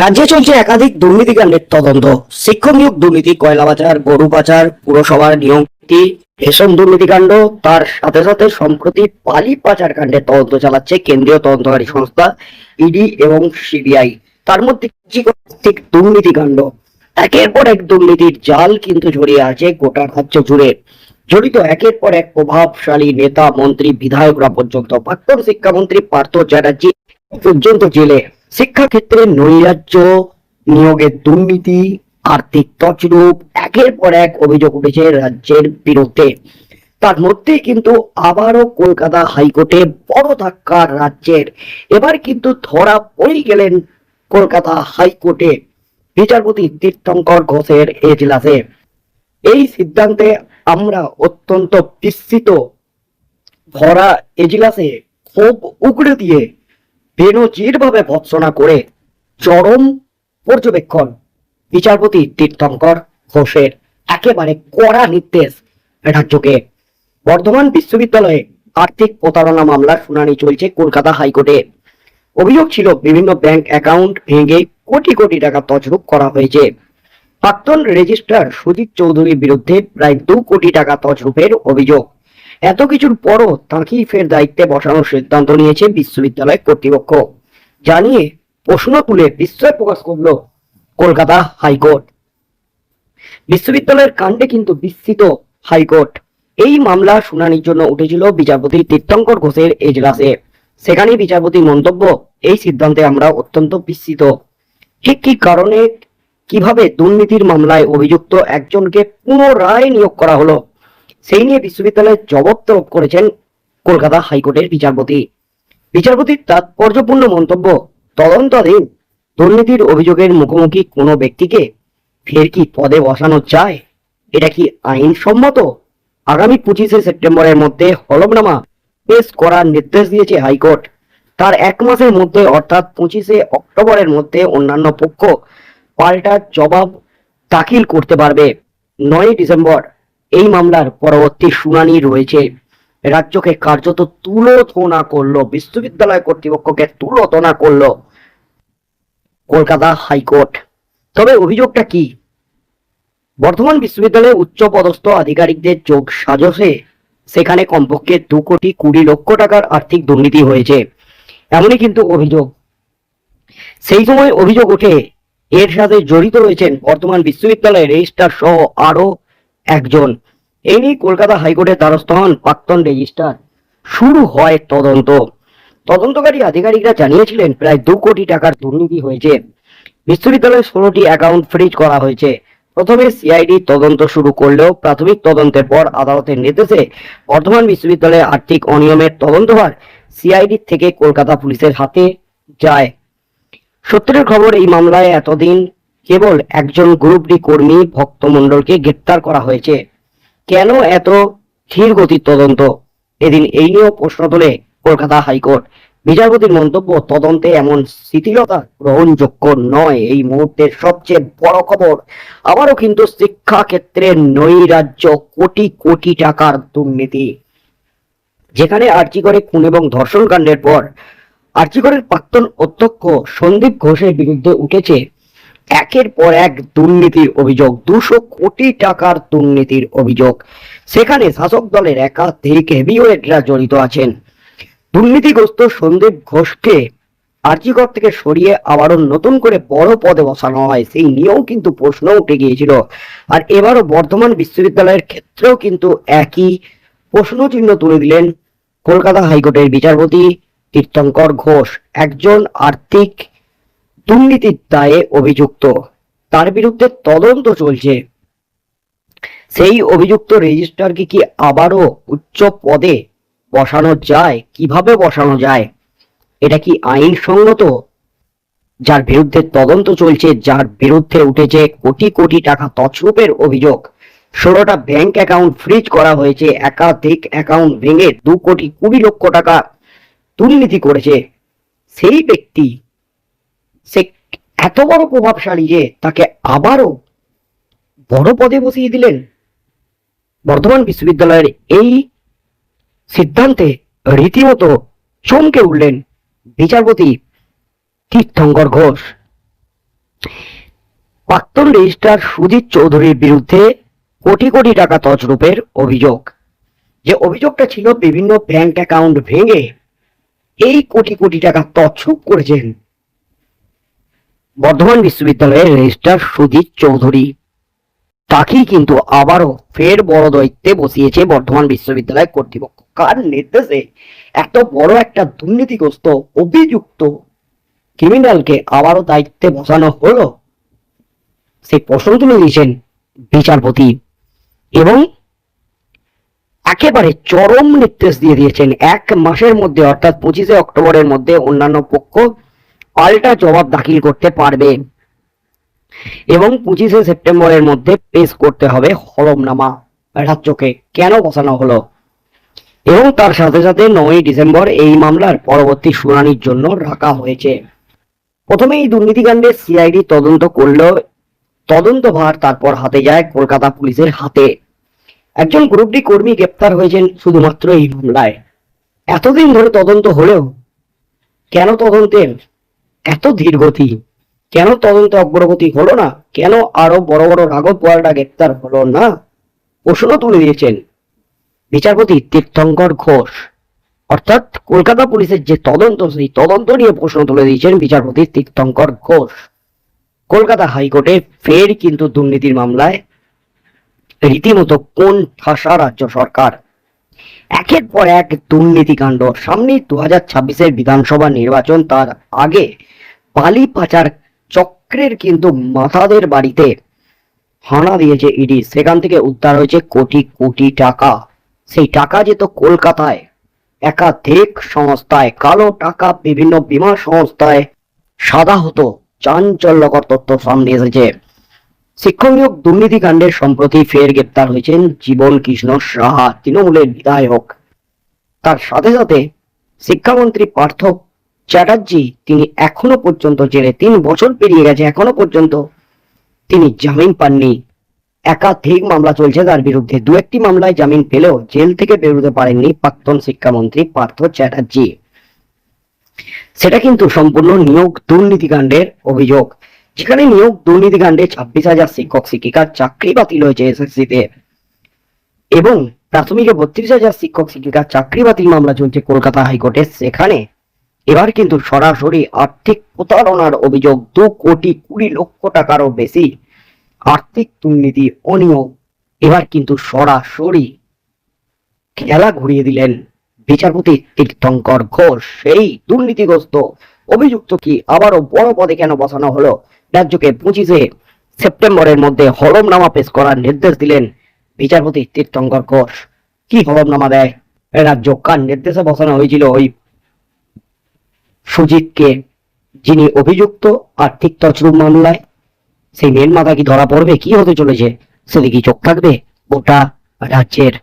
রাজ্যে চলছে একাধিক দুর্নীতিকাণ্ডের তদন্ত। শিক্ষক নিয়োগ দুর্নীতি কয়লা পাচার গরু পাচার পুরসভার নিয়োগ নীতি, রেশন দুর্নীতিকাণ্ড তার সাথে সাথে সম্প্রতি পালি পাচার কাণ্ডের তদন্ত চালাচ্ছে কেন্দ্রীয় তদন্তকারী সংস্থা ইডি এবং সিবিআই। তার মধ্যে আর্থিক দুর্নীতিকাণ্ড? একের পর এক দুর্নীতির জাল কিন্তু জড়িয়ে আছে গোটা রাজ্য জুড়ে। জড়িত একের পর এক প্রভাবশালী নেতা মন্ত্রী বিধায়করা পর্যন্ত। প্রাক্তন শিক্ষামন্ত্রী পার্থ চ্যাটার্জি পর্যন্ত জেলে। শিক্ষাক্ষেত্রে নৈরাজ্য, নিয়োগের দুর্নীতি, আর্থিক তছরূপ, একের পর এক অভিযোগ উঠেছে রাজ্যের বিরুদ্ধে। তার মধ্যে কিন্তু আবারও কলকাতা হাইকোর্টে বড় ধাক্কা রাজ্যের। এবার কিন্তু ধরা পড়ে গেলেন কলকাতা হাইকোর্টে বিচারপতি তীর্থঙ্কর ঘোষের এজলাসে। এই সিদ্ধান্তে আমরা অত্যন্ত বিস্মিত। ভরা এজলাসে ক্ষোভ উগড়ে দিয়ে বেনজির ভাবে ভৎসনা করে চরম পর্যবেক্ষণ, বিচারপতি তীর্থঙ্কর ঘোষের একেবারে কড়া নির্দেশ রাজ্যকে। বর্ধমান বিশ্ববিদ্যালয়ে আর্থিক প্রতারণা মামলার শুনানি চলছে কলকাতা হাইকোর্টে। অভিযোগ ছিল, বিভিন্ন ব্যাংক অ্যাকাউন্ট ভেঙে কোটি কোটি টাকা তছরূপ করা হয়েছে। প্রাক্তন রেজিস্ট্রার সুজিত চৌধুরীর বিরুদ্ধে প্রায় দু কোটি টাকা তছরূপের অভিযোগ। এত কিছুর পরও তাঁকেই ফের দায়িত্বে বসানোর সিদ্ধান্ত নিয়েছে বিশ্ববিদ্যালয় কর্তৃপক্ষ। জানিয়ে প্রশ্ন তুলে বিস্ময় প্রকাশ করল কলকাতা হাইকোর্ট। বিশ্ববিদ্যালয়ের কাণ্ডে কিন্তু বিস্মিত হাইকোর্ট। এই মামলা শুনানির জন্য উঠেছিল বিচারপতি তীর্থঙ্কর ঘোষের এজলাসে। সেখানে বিচারপতির মন্তব্য, এই সিদ্ধান্তে আমরা অত্যন্ত বিস্মিত। ঠিক কি কারণে, কীভাবে দুর্নীতির মামলায় অভিযুক্ত একজনকে পুনরায় নিয়োগ করা হলো? সেই নিয়ে বিশ্ববিদ্যালয়ের জবাব তরফ করেছেন কলকাতা হাইকোর্টের বিচারপতি। বিচারপতির তাৎপর্যপূর্ণ মন্তব্য, তদন্তাধীন দুর্নীতির অভিযোগের মুখোমুখি কোনো ব্যক্তিকে ফের কি পদে বসানো যায়? এটা কি আইনসম্মত? আগামী পঁচিশে সেপ্টেম্বরের মধ্যে হলফনামা পেশ করার নির্দেশ দিয়েছে হাইকোর্ট। তার এক মাসের মধ্যে অর্থাৎ পঁচিশে অক্টোবরের মধ্যে অন্যান্য পক্ষ পাল্টা জবাব দাখিল করতে পারবে। নয় ডিসেম্বর এই মামলার পরবর্তী শুনানি রয়েছে। রাজ্যকে কার্যত তুলোধনা করল, বিশ্ববিদ্যালয় কর্তৃপক্ষকে তুলোধনা করল কলকাতা হাইকোর্ট। তবে অভিযোগটা কি? বর্ধমান বিশ্ববিদ্যালয়ে উচ্চ পদস্থ আধিকারিকদের যোগ সাজসে সেখানে কমপক্ষে দু কোটি কুড়ি লক্ষ টাকার আর্থিক দুর্নীতি হয়েছে। এমনই কিন্তু অভিযোগ। সেই সময় অভিযোগ ওঠে, এর সাথে জড়িত রয়েছেন বর্তমান বিশ্ববিদ্যালয়ের রেজিস্ট্রার সহ আরও একজন। এই কলকাতা হাইকোর্টের দ্বারস্থ হন প্রাক্তন রেজিস্ট্রার। শুরু হয় তদন্ত। তদন্তকারী আধিকারিকরা জানিয়েছিলেন, প্রায় দু কোটি টাকার দুর্নীতি হয়েছে। বিশ্ববিদ্যালয়ের ষোলোটি অ্যাকাউন্ট ফ্রিজ করা হয়েছে। প্রথমে সিআইডি তদন্ত শুরু করলেও প্রাথমিক তদন্তের পর আদালতের নির্দেশে বর্ধমান বিশ্ববিদ্যালয়ে আর্থিক অনিয়মের তদন্তভার সিআইডি থেকে কলকাতা পুলিশের হাতে যায়। সূত্রের খবর, এই মামলায় এতদিন কেবল একজন গ্রুপ ডি কর্মী ভক্তমণ্ডলকে গ্রেপ্তার করা হয়েছে। কেন এত ধীর গতির তদন্ত? এদিন এই নিয়েও প্রশ্ন তোলে কলকাতা হাইকোর্ট। বিচারপতির মন্তব্য, তদন্তে এমন শিথিলতা গ্রহণযোগ্য নয়। এই মুহূর্তের সবচেয়ে বড় খবর, আবারও কিন্তু শিক্ষা ক্ষেত্রে নৈরাজ্য, কোটি কোটি টাকার দুর্নীতি। যেখানে আর্চিকরে খুন এবং ধর্ষণ কাণ্ডের পর আর্চিকরের প্রাক্তন অধ্যক্ষ সন্দীপ ঘোষের বিরুদ্ধে উঠেছে একের পর এক দুর্নীতির অভিযোগ, দুশো কোটি টাকার দুর্নীতির অভিযোগ। সেখানে শাসক দলের একাধিক হেভিওয়েটরা জড়িত আছেন। দুর্নীতিগ্রস্ত সন্দীপ ঘোষকে আর্জিকর থেকে সরিয়ে আবারও নতুন করে বড় পদে বসানো হয়, সেই নিয়েও কিন্তু প্রশ্ন উঠে গিয়েছিল। আর এবারও বর্ধমান বিশ্ববিদ্যালয়ের ক্ষেত্রেও কিন্তু একই প্রশ্ন চিহ্ন তুলে দিলেন কলকাতা হাইকোর্টের বিচারপতি তীর্থঙ্কর ঘোষ। একজন আর্থিক দুর্নীতির দায়ে অভিযুক্ত। তার বিরুদ্ধে তদন্ত চলছে। সেই অভিযুক্ত রেজিস্ট্রারকে কি আবারও উচ্চ পদে বসানো যায়? কীভাবে বসানো যায়? এটা কি আইনসঙ্গত? যার বিরুদ্ধে তদন্ত চলছে, যার বিরুদ্ধে উঠেছে কোটি কোটি টাকা তছরূপের অভিযোগ। ষোলোটা ব্যাংক অ্যাকাউন্ট ফ্রিজ করা হয়েছে, একাধিক অ্যাকাউন্ট ভেঙে দু কোটি কুড়ি লক্ষ টাকা দুর্নীতি করেছে। সেই ব্যক্তি সে এত বড় প্রভাবশালী যে তাকে আবারও বড় পদে বসিয়ে দিলেন বর্ধমান বিশ্ববিদ্যালয়ের এই সিদ্ধান্তে রীতিমতো চমকে উঠলেন বিচারপতি তীর্থঙ্কর ঘোষ। প্রাক্তন রেজিস্ট্রার সুজিত চৌধুরীর বিরুদ্ধে কোটি কোটি টাকা তছরূপের অভিযোগ। যে অভিযোগটা ছিল বিভিন্ন ব্যাংক অ্যাকাউন্ট ভেঙে এই কোটি কোটি টাকা তছরূপ করেছেন বর্ধমান বিশ্ববিদ্যালয়ের রেজিস্ট্রার সুজিত চৌধুরী। তাকেই কিন্তু আবারও ফের বড় দায়িত্বে বসিয়েছে বর্ধমান বিশ্ববিদ্যালয় কর্তৃপক্ষ। কার নির্দেশে এত বড় একটা দুর্নীতিগ্রস্ত, অভিযুক্ত ক্রিমিনালকে আবারও দায়িত্বে বসানো হলো? সেই প্রশ্ন তুলে দিয়েছেন বিচারপতি এবং একেবারে চরম নির্দেশ দিয়ে দিয়েছেন। এক মাসের মধ্যে, অর্থাৎ পঁচিশে অক্টোবরের মধ্যে অন্যান্য পক্ষ পাল্টা জবাব দাখিল করতে পারবে। এবং পঁচিশে সেপ্টেম্বরের মধ্যে পেশ করতে হবে হলমনামা রাজ্যকে। কেন বসানো হলো? এবং তার সাথে সাথে নয়ই ডিসেম্বর এই মামলার পরবর্তী শুনানির জন্য রাখা হয়েছে। প্রথমে এই দুর্নীতিকাণ্ডে সিআইডি তদন্ত করলেও তদন্ত ভার তারপর হাতে যায় কলকাতা পুলিশের হাতে। একজন গ্রুপ ডি কর্মী গ্রেপ্তার হয়েছেন শুধুমাত্র এই মামলায়। এতদিন ধরে তদন্ত হলেও কেন তদন্তের এত ধীরগতি কেন তদন্তে অগ্রগতি হলো না? কেন আরও বড় বড় রাঘব পোয়ালটা গ্রেপ্তার হলো না? প্রশ্ন তুলে দিয়েছেন বিচারপতি তীর্থঙ্কর ঘোষ। অর্থাৎ কলকাতা পুলিশের যে তদন্ত, সেই তদন্ত নিয়ে প্রশ্ন তুলে দিয়েছেন বিচারপতি তীর্থঙ্কর ঘোষ। কলকাতা হাইকোর্টে ফের কিন্তু দুর্নীতির মামলায় রীতিমতো কোন ঠাসা রাজ্য সরকার? একের পর এক দুর্নীতিকাণ্ড। সামনেই দু হাজার ছাব্বিশের বিধানসভা নির্বাচন তার আগে। বালি পাচার চক্রের কিন্তু মাথাদের বাড়িতে। হানা দিয়েছে ইডি সেখান থেকে উদ্ধার হয়েছে কোটি কোটি টাকা। সেই টাকা যেত কলকাতায়, একাধিক সংস্থায়, কালো টাকা বিভিন্ন বীমা সংস্থায় সাদা হতো, চাঞ্চল্যকর তথ্য সামনে এসেছে। শিক্ষক নিয়োগ দুর্নীতিকাণ্ডের সম্প্রতি ফের গ্রেপ্তার হয়েছেন জীবন কৃষ্ণ সাহা, তৃণমূলের বিধায়ক। তার সাথে সাথে শিক্ষামন্ত্রী পার্থ চ্যাটার্জি, তিনি এখনও পর্যন্ত জেলে তিন বছর পেরিয়ে গেছে, এখনও পর্যন্ত। তিনি জামিন পাননি। একাধিক মামলা চলছে তার বিরুদ্ধে। দু একটি মামলায় জামিন পেলেও জেল থেকে বেরোতে পারেননি প্রাক্তন শিক্ষামন্ত্রী পার্থ চ্যাটার্জি। সেটা কিন্তু সম্পূর্ণ নিয়োগ দুর্নীতিকাণ্ডের অভিযোগ। যেখানে নিয়োগ দুর্নীতিকাণ্ডে ছাব্বিশ হাজার শিক্ষক, শিক্ষিকার চাকরি বাতিল হয়েছে এসএসসিতে। এবং প্রাথমিকে বত্রিশ হাজার শিক্ষক, শিক্ষিকার চাকরি বাতিল মামলা চলছে কলকাতা হাইকোর্টে। সেখানে এবার কিন্তু সরাসরি আর্থিক প্রতারণার অভিযোগ দু কোটি কুড়ি লক্ষ টাকারও বেশি। আর্থিক দুর্নীতি অনিয়ম। এবার কিন্তু সরাসরি খেলা ঘুরিয়ে দিলেন বিচারপতি তীর্থঙ্কর ঘোষ। সেই দুর্নীতিগ্রস্ত অভিযুক্ত কি আবারও বড় পদে কেন বসানো হলো? রাজ্যকে পঁচিশে সেপ্টেম্বরের মধ্যে হলমনামা পেশ করার নির্দেশ দিলেন বিচারপতি তীর্থঙ্কর ঘোষ। কি হলমনামা দেয়? রাজ্য কার নির্দেশে বসানো হয়েছিল ওই সুজিতকে যিনি অভিযুক্ত আর্থিক তছরূপ মামলায়, সেই মেন মাথা কি ধরা পড়বে? কি হতে চলেছে? সেদিকে চোখ থাকবে? গোটা রাজ্যের